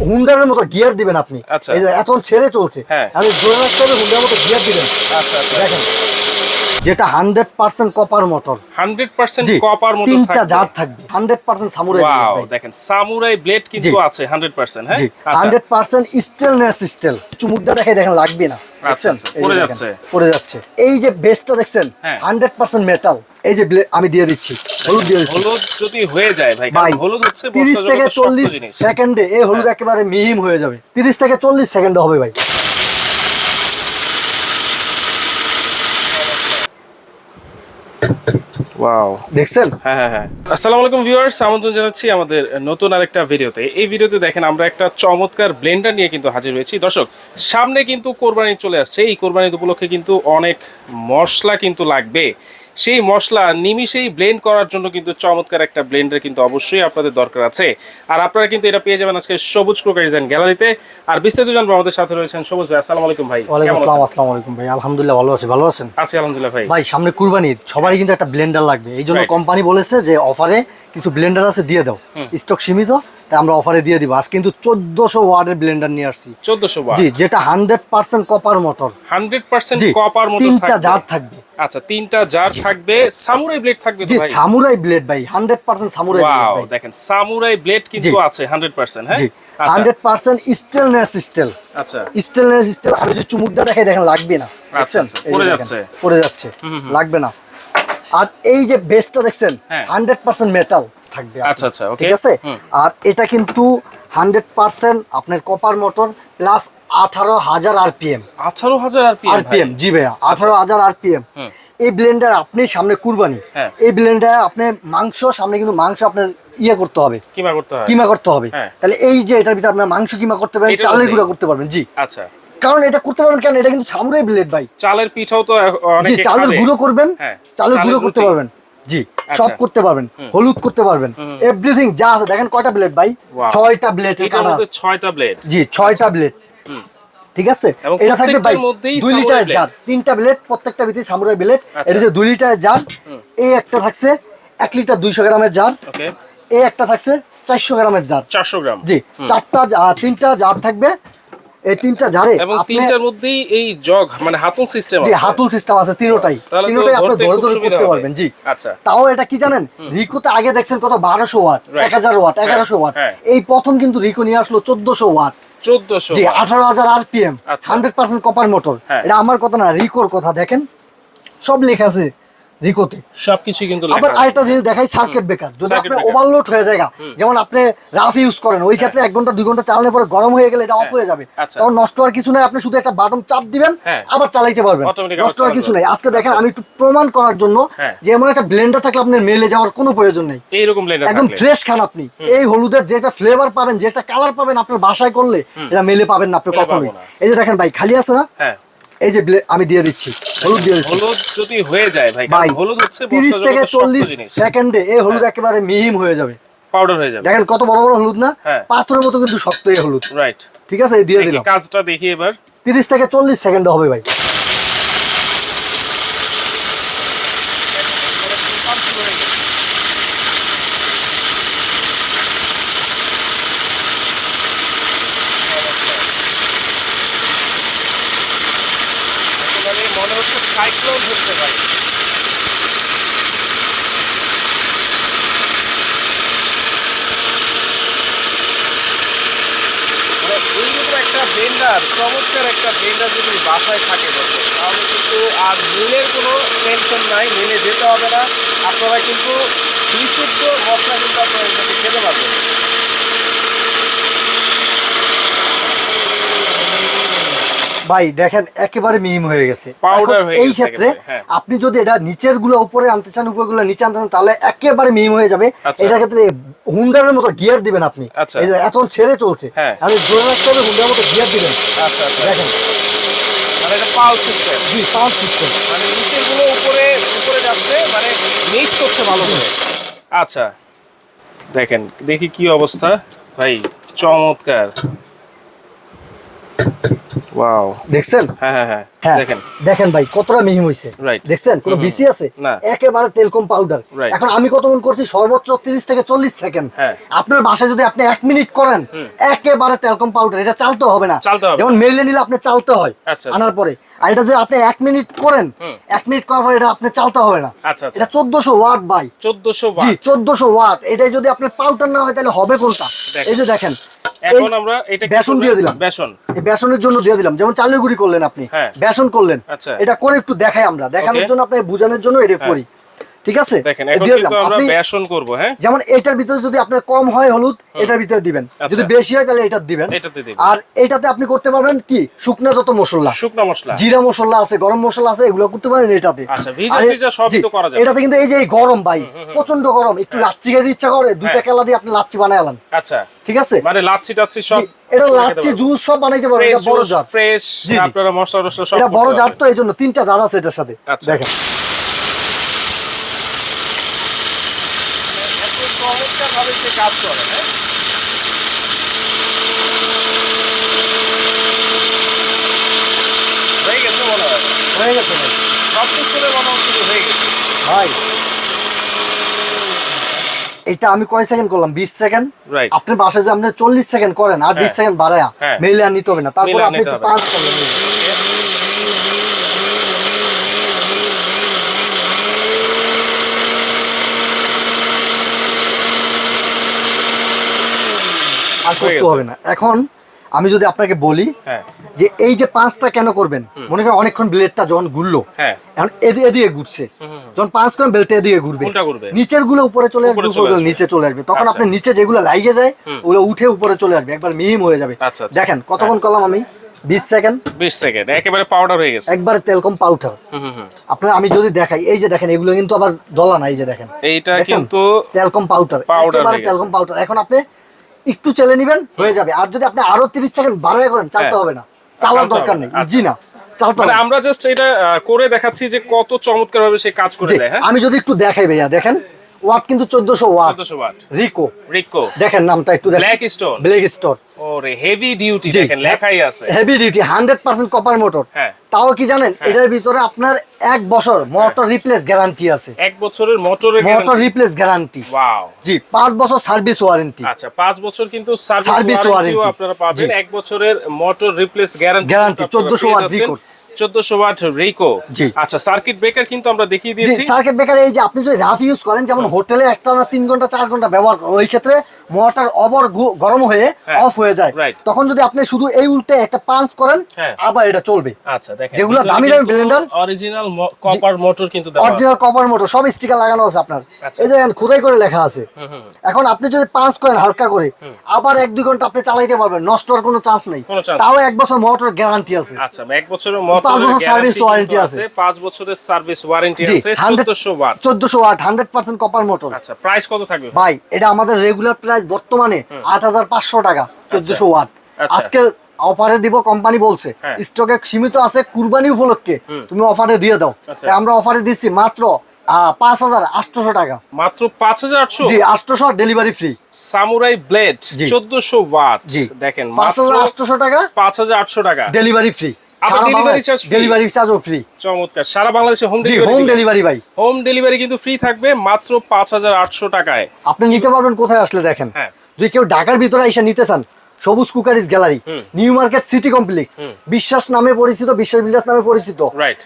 হুন্ডারের মতো গিয়ার দিবেন আপনি। আচ্ছা। এই যে এখন ছেড়ে চলছে। হ্যাঁ। আপনি ধরে রাখতে হবে হুন্ডার মতো গিয়ার দিবেন। আচ্ছা আচ্ছা। দেখেন যেটা hundred percent copper motor. Hundred percent copper মতো তিনটা জার থাকবে। হান্ড্রেড পার্সেন্ট সামুরাই দেখেন সামুরাই ব্লেড কিন্তু আছে হান্ড্রেড পার্সেন্ট হ্যাঁ? হান্ড্রেড পার্সেন্ট স্টেলনেস স্টেল চুমুকটা দেখে দেখেন লাগবে না। পড়ে যাচ্ছে। পড়ে যাচ্ছে। এই যে বেসটা দেখছেন হ্যাঁ। হান্ড্রেড পার্সেন্ট মেটাল এই যে আমি দিয়ে দিচ্ছি। হলুদ দিয়ে দিচ্ছি। হলুদ যদি হয়ে যায় ভাই হলুদ হচ্ছে তিরিশ বর্ষা থেকে জগতের শক্ত চল্লিশ জিনিস। সেকেন্ডে এই হলুদ হ্যাঁ। একেবারে মিহিম হয়ে যাবে। তিরিশ থেকে চল্লিশ সেকেন্ডে হবে ভাই। ওয়াও দেখছেন? হ্যাঁ হ্যাঁ হ্যাঁ। আসসালামু আলাইকুম ভিউয়ার্স আমন্ত্রণ জানাচ্ছি আমাদের নতুন আরেকটা ভিডিওতে। এই ভিডিওতে দেখেন আমরা একটা চমৎকার ব্লেন্ডার নিয়ে কিন্তু হাজির হয়েছি। দর্শক সামনে কিন্তু কোরবানি চলে আসছে। এই কোরবানি উপলক্ষে কিন্তু অনেক মশলা কিন্তু লাগবে। সেই মশলা নিমিষেই ব্লেন্ড করার জন্য কিন্তু চমৎকার একটা ব্লেন্ডার কিন্তু অবশ্যই আপনাদের দরকার আছে। আর আপনারা কিন্তু এটা পেয়ে যাবেন আজকে সবুজ ক্রোকারিজ অ্যান্ড গ্যালারিতে আর বিস্তারিত জানব আমাদের সাথে রয়েছেন সবুজ ভাই আসসালামু আলাইকুম ভাই ওয়ালাইকুম আসসালাম আসসালামু আলাইকুম ভাই আলহামদুলিল্লাহ ভালো আছি ভালো আছেন? আছি আলহামদুলিল্লাহ ভাই। ভাই সামনে কুরবানি সবারই কিন্তু একটা ব্লেন্ডার লাগবে। এই জন্য. কোম্পানি বলেছে যে অফারে কিছু ব্লেন্ডার আছে দিয়ে দাও। স্টক সীমিত আমরা অফারে দিয়ে দিব। আজ কিন্তু চোদ্দশো ওয়ার্ডের ব্লেন্ডার নিয়ে আসছি। চোদ্দশো জি যেটা hundred percent copper motor hundred percent copper মতো তিনটা জার থাকবে। আচ্ছা তিনটা জার থাকবে। সামুরাই ব্লেড থাকবে জি সামুরাই ব্লেড ভাই হান্ড্রেড পার্সেন্ট সামুরাই ব্লেড দেখেন সামুরাই ব্লেড কিন্তু আছে 100% হ্যাঁ? আচ্ছা। হান্ড্রেড পার্সেন্ট স্টেলনেস স্টেল আচ্ছা। স্টেলনেস স্টেল আমি যে চুমুকটা দেখে দেখেন লাগবে না। আচ্ছা, যে পড়ে যাচ্ছে। পড়ে যাচ্ছে। লাগবে না। আর এই যে বেসটা দেখছেন হ্যাঁ। হান্ড্রেড পার্সেন্ট মেটাল থাকবে আচ্ছা, আচ্ছা, ঠিক আছে? আর এটা কিন্তু হান্ড্রেড পার্সেন্ট আপনার কপার মোটর প্লাস আঠারো হাজার আরপিএম। 18000 আরপিএম আরপিএম জি ভাইয়া আঠারো হাজার আরপিএম। এই ব্লেন্ডার আপনি সামনে কুরবানি। হ্যাঁ। এই ব্লেন্ডার আপনি মাংস সামনে কিন্তু মাংস আপনার ইয়ে করতে হবে। কিমা করতে হয়। কিমা করতে হবে। হ্যাঁ। তাহলে এই যে এটার ভিতরে আপনার মাংস কিমা করতে পারবেন চালের গুঁড়া করতে পারবেন জি। আচ্ছা। কারণ এটা করতে পারবেন কেন? এটা কিন্তু সামুরাই ব্লেড ভাই। চালের পিঠাও তো জি চালের গুঁড়ো করবেন হ্যাঁ, চালের গুঁড়ো করতে পারবেন। জি আচ্ছা। সব করতে পারবেন হলুদ করতে পারবেন এভরিথিং যা আছে দেখেন কয়টা ব্লেড ভাই? ছয়টা ব্লেড ছয়টা ব্লেড জি ছয়টা ব্লেড ঠিক আছে? এটা থাকবে ভাই দুই লিটার জার তিনটা ব্লেড প্রত্যেকটা ভিতরে সামুরাই ব্লেড। এটা যে দুই লিটার জার এই একটা থাকছে এক লিটার দুইশো গ্রামের জার এই একটা থাকছে চারশো গ্রামের জার। 400 গ্রাম। জি চারটা তিনটা জার থাকবে এই তিনটা জারে এবং তিনটার মধ্যেই এই জগ মানে হাতল সিস্টেম জি আছে। হাতুল সিস্টেম আছে তিনোটাই। তিনোটাই আপনি ধরে ধরে করতে পারবেন জি। আচ্ছা। তাও এটা কি জানেন? রিকোতে আগে দেখছেন কত বারোশো ওয়াট Right. এক হাজার ওয়াট এগারোশো ওয়াট। হ্যাঁ। এই প্রথম কিন্তু রিকো নিয়ে আসলো চোদ্দশো ওয়াট। 1400 জি আঠারো হাজার আরপিএম আচ্ছা। হান্ড্রেড পার্সেন্ট কপার মোটর হ্যাঁ। এটা আমার কথা না রিকোর কথা দেখেন। সব লেখা আছে। রিকোতে। সবকিছু কিন্তু আবার আরেকটা জিনিস দেখাই সার্কিট ব্রেকার যদি আপনি ওভারলোড হয়ে যায় যেমন আপনি রাফ ইউজ করেন ওই ক্ষেত্রে এক ঘণ্টা দুই ঘণ্টা চালানোর পরে গরম হয়ে গেলে এটা অফ হয়ে যাবে। আচ্ছা। তখন নষ্ট হওয়ার কিছু নাই আপনি শুধু একটা বাটন চাপ দিবেন হ্যাঁ। আবার চালাইতে পারবেন। নষ্ট হওয়ার কিছু নাই। আজকে দেখেন আমি একটু প্রমাণ করার জন্য হ্যাঁ। যে এমন একটা ব্লেন্ডার থাকলে আপনার মেলে যাওয়ার কোনো প্রয়োজন নেই। এইরকম ব্লেন্ডার একদম ফ্রেশ খান আপনি। এই হলুদের যেটা ফ্লেভার পাবেন যেটা কালার পাবেন আপনার বাসায় করলে এটা মেলে পাবেন না আপনি কখনোই। এই যে দেখেন ভাই খালি আছে না? হ্যাঁ। এই যে আমি দিয়ে দিচ্ছি। হলুদ দিয়ে দিচ্ছি। হলুদ যদি হয়ে যায় ভাই হলুদ হচ্ছে তিরিশ বর্ষা থেকে জগতের শক্ত চল্লিশ জিনিস। সেকেন্ডে এই হলুদ একেবারে মিহিম হয়ে যাবে। পাউডার হয়ে যাবে। দেখেন কত বড় বড় হলুদ না? হ্যাঁ। পাথরের মতো কিন্তু শক্ত এই হলুদ। রাইট ঠিক আছে? এই দিয়ে দিলাম। কাজটা দেখি এবার। তিরিশ থেকে চল্লিশ সেকেন্ডে হবে ভাই একেবারে মনে হচ্ছে সাইক্লোন হচ্ছে ভাই মানে একটা ব্লেন্ডার চমৎকার একটা ব্লেন্ডার যদি বাসায় থাকে দর্শক তাহলে কিন্তু আর মিলের কোনো টেনশন নাই মিলে যেতে হবে না। আপনারা কিন্তু বিশুদ্ধ মশলা কিন্তু আপনারা খেতে পারবেন। ভাই দেখেন একেবারে মিহিম হয়ে গেছে। এই ক্ষেত্রে হ্যাঁ। আপনি যদি এটা নিচেরগুলো উপরে আনতে চান উপরে গুলো নিচে আনতে চান তাহলে একেবারে মিহিম হয়ে যাবে। আচ্ছা। এটা ক্ষেত্রে হুন্ডারের মতো গিয়ার দিবেন আপনি। আচ্ছা। এখন ছেড়ে চলছে। আপনি ধরে রাখতে হবে হুন্ডার মতো গিয়ার দিবেন। আচ্ছা দেখেন। মানে এটা পাল সিস্টেম জি সাউন্ড সিস্টেম মানে নিচেরগুলো উপরে উপরে যাচ্ছে মানে মিক্স করছে ভালো করে। আচ্ছা। দেখেন দেখি কি অবস্থা। ভাই চমৎকার। ওয়াও দেখছেন? হ্যাঁ হ্যাঁ হ্যাঁ। হ্যাঁ দেখেন। দেখেন ভাই কতটা মিহিম হয়েছে দেখছেন? কোনো বিসি আছে? না। একেবারে তেলকম পাউডার এখন আমি কতক্ষণ করছি? সর্বোচ্চ তিরিশ থেকে চল্লিশ সেকেন্ড হ্যাঁ। আপনার বাসায় যদি আপনি এক মিনিট করেন একেবারে তেলকম পাউডার এটা চালতে হবে না। যেমন মেলে নিলে আপনি চালতে হয় আচ্ছা, আচ্ছা। আনার পরে। আর এটা যদি আপনি এক মিনিট করেন এক মিনিট করার পরে এটা আপনি চালতে হবে না। আচ্ছা। এটা চোদ্দশো ওয়াট বাই চোদ্দশো জি চোদ্দশো ওয়াট। এটাই যদি আপনার পাউডার না হয় তাহলে হবে কোনটা। এই যে দেখেন এখন আমরা এটা বেসন দিয়ে দিলাম। বেসন। এই বেসনের জন্য দিয়ে দিলাম। যেমন চালের গুঁড়ি করলেন আপনি। হ্যাঁ। বেসন করলেন। আচ্ছা। এটা করে একটু দেখাই আমরা। দেখানোর জন্য আপনাকে বোঝানোর জন্য এটা করি। ঠিক আছে? আপনি বেসন করব হ্যাঁ? যেমন এটার ভিতরে যদি আপনার কম হয় হলুদ এটার ভিতরে দিবেন। আচ্ছা। যদি বেশি হয় তাহলে এটা দিবেন। আর এটাতে আপনি করতে পারবেন কি? শুকনা যত মশলা। শুকনো মশলা। জিরা মশলা আছে গরম মশলা আছে এগুলো করতে পারেন এটাতে। আচ্ছা, ভিজা তো করা। এটাতে কিন্তু এই যে গরম ভাই প্রচণ্ড গরম। একটু লাচ্ছি খেতে ইচ্ছা করে দুইটা হ্যাঁ। কেলা দিয়ে আপনি লাচ্ছি বানায় আলান আচ্ছা। ঠিক আছে? মানে লাচ্ছি টাচ্ছি সব এটা লাচ্ছি জুস সব বানাইতে পারবেন এটা বড় জার ফ্রেশ। আপনারা মশলা টসলা সব এটা বড় পারবেন। তো এই জন্য তিনটা জার আছে এটার সাথে। আচ্ছা। দেখেন। কাজ করে হ্যাঁ? হয়ে গেছে মনে হয় হয়ে গেছে সব মনে হচ্ছে হয়ে গেছে ভাই এটা আমি কয় সেকেন্ড করলাম বিশ সেকেন্ড. আপনার বাসায় যদি আপনি চল্লিশ সেকেন্ড করেন আর বিশ। সেকেন্ড বাড়ায়া। মেলে আর নিতে হবে না তারপরে আপনি একটু পাঁচ করবেন করতে হবে না। এখন আমি যদি আপনাকে বলি হ্যাঁ। যে এই যে পাঁচটা কেন করবেন? মনে করেন অনেকক্ষণ ব্লেডটা যখন ঘুরলো হ্যাঁ। এখন এদিকে ঘুরছে। যখন পাঁচ করেন বেলটা এদিকে ঘুরবে। নিচেরগুলো উপরে চলে আসবে উপরে। নিচে চলে আসবে। তখন আচ্ছা। আপনি নিচে যেগুলো লাইগে যায় ওগুলো উঠে উপরে চলে আসবে। একবার মিহিম হয়ে যাবে। আচ্ছা, আচ্ছা। দেখেন কতক্ষণ করলাম আমি? বিশ সেকেন্ড। বিশ সেকেন্ড একেবারে পাউডার হয়ে গেছে। একবারে তেলকম পাউডার হুম, হুম, হুম। আপনার আমি যদি দেখাই এই যে দেখেন এগুলো কিন্তু আবার দলা না এই যে দেখেন। এইটা দেখছেন? কিন্তু তেলকম পাউডার Powder একেবারে তেলকম পাউডার এখন আপনি একটু চেলে নেবেন হয়ে যাবে। আর যদি আপনি আরও তিরিশ সেকেন্ড বাড়াই করেন চালতে হ্যাঁ। হবে না। চালার দরকার নেই। আচ্ছা। জি না মানে আমরা জাস্ট এটা করে দেখাচ্ছি যে কত চমৎকার ভাবে সে কাজ করে দেয় হ্যাঁ? আমি যদি একটু দেখাই ভাইয়া দেখেন ওয়াট কিন্তু চোদ্দশো ওয়াট। চোদ্দশো ওয়াট। রিকো। রিকো। দেখেন নামটা একটু দেখেন। ব্ল্যাক স্টোর ব্ল্যাক স্টোর ওরে এক বছর মোটর রিপ্লেস গ্যারান্টি আছে। এক বছরের মোটরের মোটর গ্যারান্টি ওয়াও জি সার্ভিস ওয়ারেন্টি আচ্ছা 5 বছর কিন্তু এক বছরের মোটর গ্যারান্টি গ্যারান্টি 1400 1400 ওয়াট রেকো। আচ্ছা সার্কিট ব্রেকার কিন্তু আমরা দেখিয়ে দিয়েছি। সার্কিট ব্রেকার এই যে আপনি যদি রাফ ইউজ করেন যেমন হোটেলে একটা না 3 ঘণ্টা 4 ঘণ্টা ব্যবহার করেন ওই ক্ষেত্রে মোটর ওভার গরম হয়ে হ্যাঁ, অফ হয়ে যায়। তখন যদি আপনি শুধু এই উল্টে একটা পাঞ্চ করেন হ্যাঁ। আবার এটা চলবে। আচ্ছা দেখেন যেগুলো দামি দামি ব্লেন্ডার অরিজিনাল কপার মোটর কিন্তু অরিজিনাল কপার মোটর সব স্টিকার লাগানো আছে আপনার। আচ্ছা। এই যে খোদাই করে লেখা আছে। এখন আপনি যদি পাঞ্চ করেন হালকা করে আবার এক দুই ঘণ্টা আপনি চালাইতে পারবেন নষ্ট হওয়ার কোনো চান্স নেই। তাও এক বছর মোটর গ্যারান্টি আছে। আচ্ছা এক বছরের মোটর বছর সার্ভিস ওয়ারেন্টি আছে। বছরের সার্ভিস ওয়ারেন্টি আছে ওয়াট ওয়াট 100% কপার মোটর আচ্ছা প্রাইস কত থাকবে? ভাই এটা আমাদের রেগুলার প্রাইস বর্তমানে 8500 টাকা আচ্ছা। ওয়াট আচ্ছা। আজকে অফারে দিব কোম্পানি বলছে হ্যাঁ। স্টকে সীমিত আছে কুরবানি উপলক্ষে তুমি অফারে দিয়ে দাও। আচ্ছা। আমরা অফারে দিচ্ছি মাত্র পাঁচ হাজার আটশো টাকা। মাত্র পাঁচ হাজার আটশো? জি আটশোশো ডেলিভারি ফ্রি সামুরাই ব্লেড চোদ্দশো ওয়াট জি। দেখেন পাঁচ হাজার আটশো টাকা পাঁচ হাজার আটশো টাকা। ডেলিভারি ফ্রি আবার delivery charge free? ডেলিভারি চার্জও ফ্রি চমৎকার। সারা বাংলাদেশে হোম হোম ডেলিভারি ভাই। হোম ডেলিভারি কিন্তু ফ্রি থাকবে মাত্র পাঁচ হাজার আটশো টাকায়। আপনি নিতে পারবেন কোথায় আসলে দেখেন। হ্যাঁ। যদি কেউ ঢাকার ভিতরে এসে নিতে চান Sabuj cookeries gallery new market city complex Biswas নামে পরিচিত বিশ্বাস বিলাস নামে পরিচিত। রাইট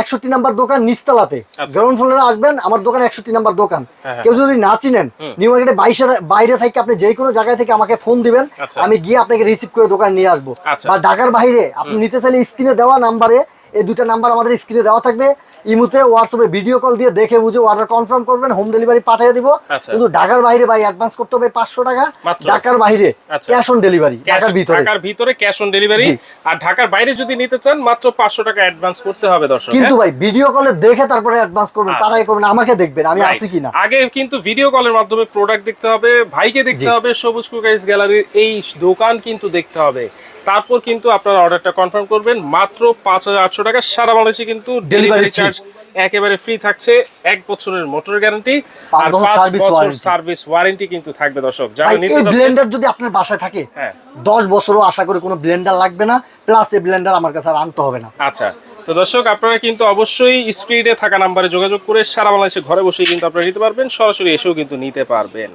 একষট্টি নাম্বার দোকান নিচতলাতে আচ্ছা। গ্রাউন্ড ফ্লোরে আসবেন আমার দোকান একষট্টি নাম্বার দোকান হ্যাঁ, কেউ যদি না চিনেন নিউ মার্কেটে বাইশে বাইরে থেকে আপনি যে কোনো জায়গায় থেকে আমাকে ফোন দিবেন আচ্ছা। আমি গিয়ে আপনাকে রিসিভ করে দোকান নিয়ে আসব আচ্ছা। বা ঢাকার বাইরে আপনি নিতে চাইলে স্ক্রিনে দেওয়া নাম্বারে এই দুটা নাম্বার আমাদের স্ক্রিনে দেওয়া থাকবে ইমুতে হোয়াটসঅ্যাপে ভিডিও কল দিয়ে দেখে বুঝে অর্ডার কনফার্ম করবেন হোম ডেলিভারি পাঠিয়ে দিব আচ্ছা। কিন্তু ঢাকার বাইরে ভাই অ্যাডভান্স করতে হবে পাঁচশো টাকা ঢাকার বাইরে। ক্যাশ অন ডেলিভারি ঢাকার ভিতরে ঢাকার ভিতরে ক্যাশ অন ডেলিভারি আর ঢাকার বাইরে যদি নিতে চান মাত্র পাঁচশো টাকা অ্যাডভান্স করতে হবে দর্শক কিন্তু হ্যাঁ? ভাই ভিডিও কলে দেখে তারপরে অ্যাডভান্স করবেন আচ্ছা। তারাই করবেন আমাকে দেখবেন আমি. আছি কিনা আগে কিন্তু ভিডিও কলের মাধ্যমে প্রোডাক্ট দেখতে হবে ভাইকে দেখতে হবে সবুজ কুকারিজ গ্যালারির এই দোকান কিন্তু দেখতে হবে তারপর কিন্তু আপনারা অর্ডারটা কনফার্ম করবেন মাত্র পাঁচ হাজার আটশো টাকা সারা বাংলাদেশে কিন্তু ডেলিভারি চার্জ একেবারে ফ্রি থাকছে। এক বছরের মোটর গ্যারান্টি আর পাঁচ বছর সার্ভিস ওয়ারেন্টি কিন্তু থাকবে দর্শক। যারা নিতে ব্লেন্ডার যদি আপনার বাসায় থাকে হ্যাঁ। দশ বছরও আশা করি কোনো ব্লেন্ডার লাগবে না প্লাস এই ব্লেন্ডার আমার কাছে আর আনতে হবে না। আচ্ছা তো দর্শক আপনারা কিন্তু অবশ্যই স্ক্রিনে থাকা নাম্বারে যোগাযোগ করে সারা বাংলাদেশে ঘরে বসেই কিন্তু আপনারা নিতে পারবেন সরাসরি এসেও কিন্তু নিতে পারবেন।